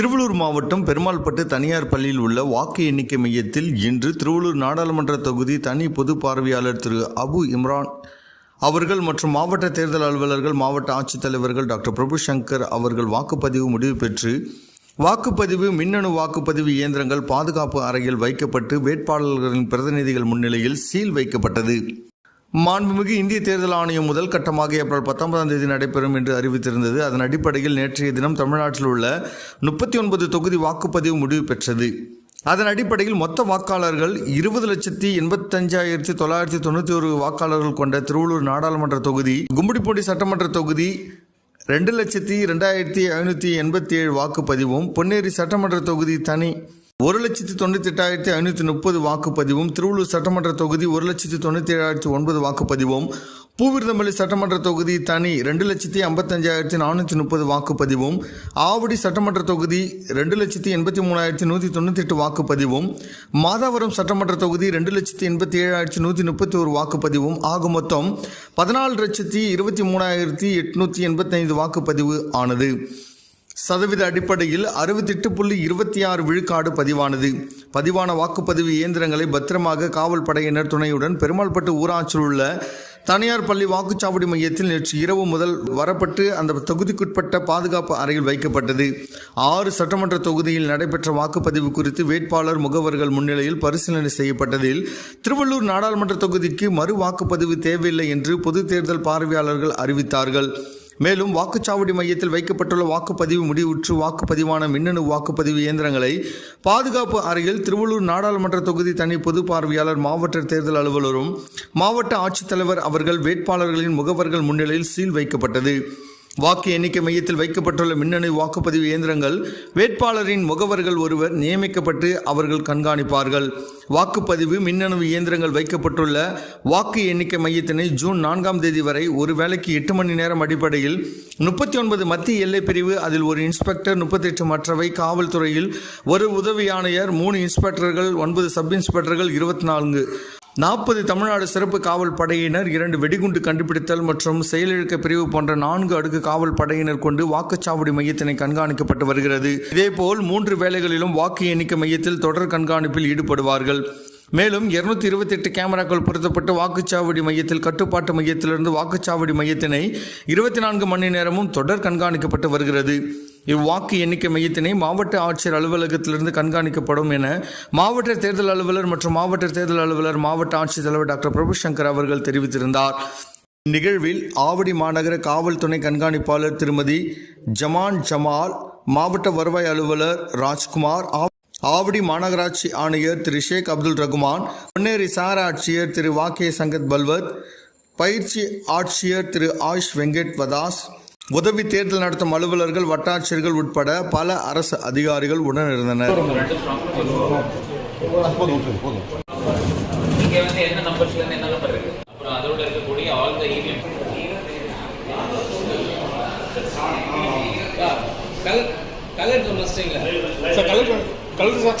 திருவள்ளூர் மாவட்டம் பெருமாள்பட்டு தனியார் பள்ளியில் உள்ள வாக்கு எண்ணிக்கை மையத்தில் இன்று திருவள்ளூர் நாடாளுமன்ற தொகுதி தனி பொது பார்வையாளர் திரு அபு இம்ரான் அவர்கள் மற்றும் மாவட்ட தேர்தல் அலுவலர்கள் மாவட்ட ஆட்சித்தலைவர்கள் டாக்டர் பிரபு சங்கர் அவர்கள் வாக்குப்பதிவு முடிவு பெற்று வாக்குப்பதிவு மின்னணு வாக்குப்பதிவு இயந்திரங்கள் பாதுகாப்பு அறையில் வைக்கப்பட்டு வேட்பாளர்களின் பிரதிநிதிகள் முன்னிலையில் சீல் வைக்கப்பட்டது. மாண்புமிகு இந்திய தேர்தல் ஆணையம் முதல் கட்டமாக ஏப்ரல் பத்தொன்பதாம் தேதி நடைபெறும் என்று அறிவித்திருந்தது. அதன் அடிப்படையில் நேற்றைய தினம் தமிழ்நாட்டில் உள்ள முப்பத்தி ஒன்பது தொகுதி வாக்குப்பதிவு முடிவு பெற்றது. அதன் அடிப்படையில் மொத்த வாக்காளர்கள் இருபது லட்சத்தி எண்பத்தஞ்சாயிரத்தி தொள்ளாயிரத்தி தொண்ணூற்றி ஒரு வாக்காளர்கள் கொண்ட திருவள்ளூர் நாடாளுமன்ற தொகுதி கும்மிடிப்பூண்டி சட்டமன்ற தொகுதி ரெண்டு லட்சத்தி ரெண்டாயிரத்தி ஐநூற்றி எண்பத்தி ஏழு வாக்குப்பதிவும் பொன்னேரி சட்டமன்ற தொகுதி தனி ஒரு லட்சத்தி தொண்ணூற்றி எட்டாயிரத்தி ஐநூற்றி முப்பது வாக்குப்பதிவும் திருவள்ளூர் சட்டமன்ற தொகுதி ஒரு லட்சத்தி தொண்ணூற்றி ஏழாயிரத்தி ஒன்பது வாக்குப்பதிவும். பூவிருந்தமல்லி சட்டமன்ற தொகுதி தனி ரெண்டு லட்சத்தி ஐம்பத்தஞ்சாயிரத்தி நானூற்றி முப்பது வாக்குப்பதிவும். ஆவடி சட்டமன்ற தொகுதி ரெண்டு லட்சத்தி எண்பத்தி மூணாயிரத்தி நூற்றி தொண்ணூற்றி எட்டு வாக்குப்பதிவும். மாதாவரம் சட்டமன்ற தொகுதி ரெண்டு லட்சத்தி எண்பத்தி ஏழாயிரத்தி நூற்றி முப்பத்தி ஒரு வாக்குப்பதிவும் ஆக மொத்தம் பதினாலு லட்சத்தி இருபத்தி மூணாயிரத்தி எட்நூற்றி எண்பத்தைந்து வாக்குப்பதிவு ஆனது. சதவீத அடிப்படையில் அறுபத்தெட்டு புள்ளி இருபத்தி ஆறு விழுக்காடு பதிவானது. பதிவான வாக்குப்பதிவு இயந்திரங்களை பத்திரமாக காவல் படையினர் துணையுடன் பெருமாள்பட்டு ஊராட்சியில் உள்ள தனியார் பள்ளி வாக்குச்சாவடி மையத்தில் நேற்று இரவு முதல் வரப்பட்டு அந்த தொகுதிக்குட்பட்ட பாதுகாப்பு அறையில் வைக்கப்பட்டது. ஆறு சட்டமன்ற தொகுதியில் நடைபெற்ற வாக்குப்பதிவு குறித்து வேட்பாளர் முகவர்கள் முன்னிலையில் பரிசீலனை செய்யப்பட்டதில் திருவள்ளூர் நாடாளுமன்ற தொகுதிக்கு மறு வாக்குப்பதிவு தேவையில்லை என்று பொது தேர்தல் பார்வையாளர்கள் அறிவித்தார்கள். மேலும் வாக்குச்சாவடி மையத்தில் வைக்கப்பட்டுள்ள வாக்குப்பதிவு முடிவுற்று வாக்குப்பதிவான மின்னணு வாக்குப்பதிவு இயந்திரங்களை பாதுகாப்பு அறையில் திருவள்ளூர் நாடாளுமன்ற தொகுதி தனி பொது பார்வையாளர் மாவட்ட தேர்தல் அலுவலரும் மாவட்ட ஆட்சித்தலைவர் அவர்கள் வேட்பாளர்களின் முகவர்கள் முன்னிலையில் சீல் வைக்கப்பட்டது. வாக்கு எண்ணிக்கை மையத்தில் வைக்கப்பட்டுள்ள மின்னணு வாக்குப்பதிவு இயந்திரங்கள் வேட்பாளரின் முகவர்கள் ஒருவர் நியமிக்கப்பட்டு அவர்கள் கண்காணிப்பார்கள். வாக்குப்பதிவு மின்னணு இயந்திரங்கள் வைக்கப்பட்டுள்ள வாக்கு எண்ணிக்கை மையத்தினை ஜூன் நான்காம் தேதி வரை ஒரு வேளைக்கு எட்டு மணி நேரம் அடிப்படையில் முப்பத்தி ஒன்பது மத்திய எல்லை பிரிவு அதில் ஒரு இன்ஸ்பெக்டர் முப்பத்தெட்டு மற்றவை காவல்துறையில் ஒரு உதவி ஆணையர் மூணு இன்ஸ்பெக்டர்கள் ஒன்பது சப் இன்ஸ்பெக்டர்கள் இருபத்தி நான்கு. நாற்பது தமிழ்நாடு சிறப்பு காவல் படையினர் இரண்டு வெடிகுண்டு கண்டுபிடித்தல் மற்றும் செயலிழக்க பிரிவு போன்ற நான்கு அடுக்கு காவல் படையினர் கொண்டு வாக்குச்சாவடி மையத்தினை கண்காணிக்கப்பட்டு வருகிறது. இதேபோல் மூன்று வேளைகளிலும் வாக்கு எண்ணிக்கை மையத்தில் தொடர் கண்காணிப்பில் ஈடுபடுவார்கள். மேலும் இருநூத்தி இருபத்தி எட்டு கேமராக்கள் பொருத்தப்பட்டு வாக்குச்சாவடி மையத்தில் கட்டுப்பாட்டு மையத்திலிருந்து வாக்குச்சாவடி மையத்தினை இருபத்தி நான்கு மணி நேரமும் தொடர் கண்காணிக்கப்பட்டு வருகிறது. இவ்வாக்கு எண்ணிக்கை மையத்தினை மாவட்ட ஆட்சியர் அலுவலகத்திலிருந்து கண்காணிக்கப்படும் என மாவட்ட தேர்தல் அலுவலர் மற்றும் மாவட்ட தேர்தல் அலுவலர் மாவட்ட ஆட்சித்தலைவர் டாக்டர் பிரபுசங்கர் அவர்கள் தெரிவித்திருந்தார். இந்நிகழ்வில் ஆவடி மாநகர காவல் துணை கண்காணிப்பாளர் திருமதி ஜமான் ஜமால் மாவட்ட வருவாய் அலுவலர் ராஜ்குமார் ஆவடி மாநகராட்சி ஆணையர் திரு ஷேக் அப்துல் ரகுமான் பொன்னேரி சார ஆட்சியர் திரு வாக்கே சங்கத் பல்வத் பயிற்சி ஆட்சியர் திரு ஆயுஷ் வெங்கட் வதாஸ் உதவி தேர்தல் நடத்தும் அலுவலர்கள் வட்டாட்சியர்கள் உட்பட பல அரசு அதிகாரிகள் உடனிருந்தனர். இங்க வந்து என்ன நம்பர்ஸ்ல இருந்து என்ன நம்பர் இருக்கு? அப்புறம் அதோட இருக்கக்கூடிய all the EVM colour colour sir colour colour sir